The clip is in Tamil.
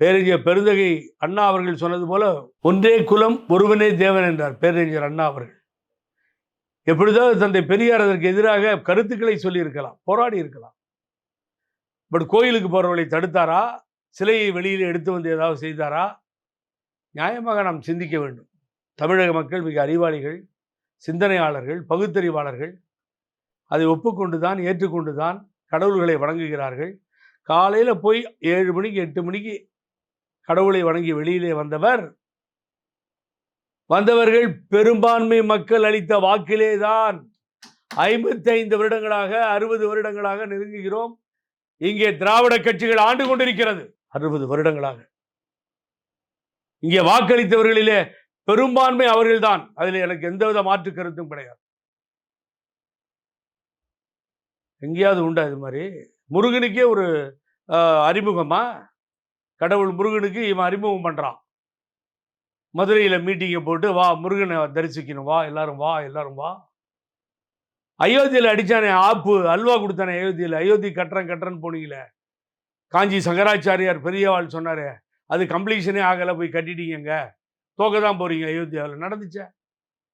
பேரறிஞர் பெருந்தகை அண்ணா அவர்கள் சொன்னது போல ஒன்றே குலம் ஒருவனே தேவன் என்றார் பேரறிஞர் அண்ணா அவர்கள். எப்படிதான் தந்தை பெரியார் அதற்கு எதிராக கருத்துக்களை சொல்லியிருக்கலாம் போராடி இருக்கலாம். பட் கோயிலுக்கு போறவர்களை தடுத்தாரா? சிலையை வெளியில் எடுத்து வந்து ஏதாவது செய்தாரா? நியாயமாக நாம் சிந்திக்க வேண்டும். தமிழக மக்கள் மிக அறிவாளிகள் சிந்தனையாளர்கள் பகுத்தறிவாளர்கள். அதை ஒப்புக்கொண்டு தான் ஏற்றுக்கொண்டு தான் கடவுள்களை வணங்குகிறார்கள். காலையில் போய் ஏழு மணிக்கு எட்டு மணிக்கு கடவுளை வணங்கி வெளியிலே வந்தவர் வந்தவர்கள் பெரும்பான்மை மக்கள் அளித்த வாக்கிலே தான் ஐம்பத்தி ஐந்து வருடங்களாக அறுபது வருடங்களாக நெருங்குகிறோம். இங்கே திராவிட கட்சிகள் ஆண்டு கொண்டிருக்கிறது அறுபது வருடங்களாக. இங்கே வாக்களித்தவர்களிலே பெரும்பான்மை அவர்கள்தான். அதில் எனக்கு எந்தவித மாற்று கருத்தும் கிடையாது. எங்கேயாவது உண்டா இது மாதிரி? முருகனுக்கே ஒரு அறிமுகமா? கடவுள் முருகனுக்கு இவன் அறிமுகம் பண்றான். மதுரையில மீட்டிங்கை போட்டு வா முருகனை தரிசிக்கணும். வா எல்லாரும் வா எல்லாரும் வா. அயோத்தியில் அடிச்சானே ஆப்பு அல்வா கொடுத்தானே அயோத்தியில. அயோத்தி கட்டுறேன் கட்டுறேன்னு போனீங்களே. காஞ்சி சங்கராச்சாரியார் பெரியவாள் சொன்னார் அது கம்ப்ளீஷனே ஆகலை போய் கட்டிட்டீங்க தோக்க தான் போறீங்க அயோத்தியாவில். நடந்துச்சே.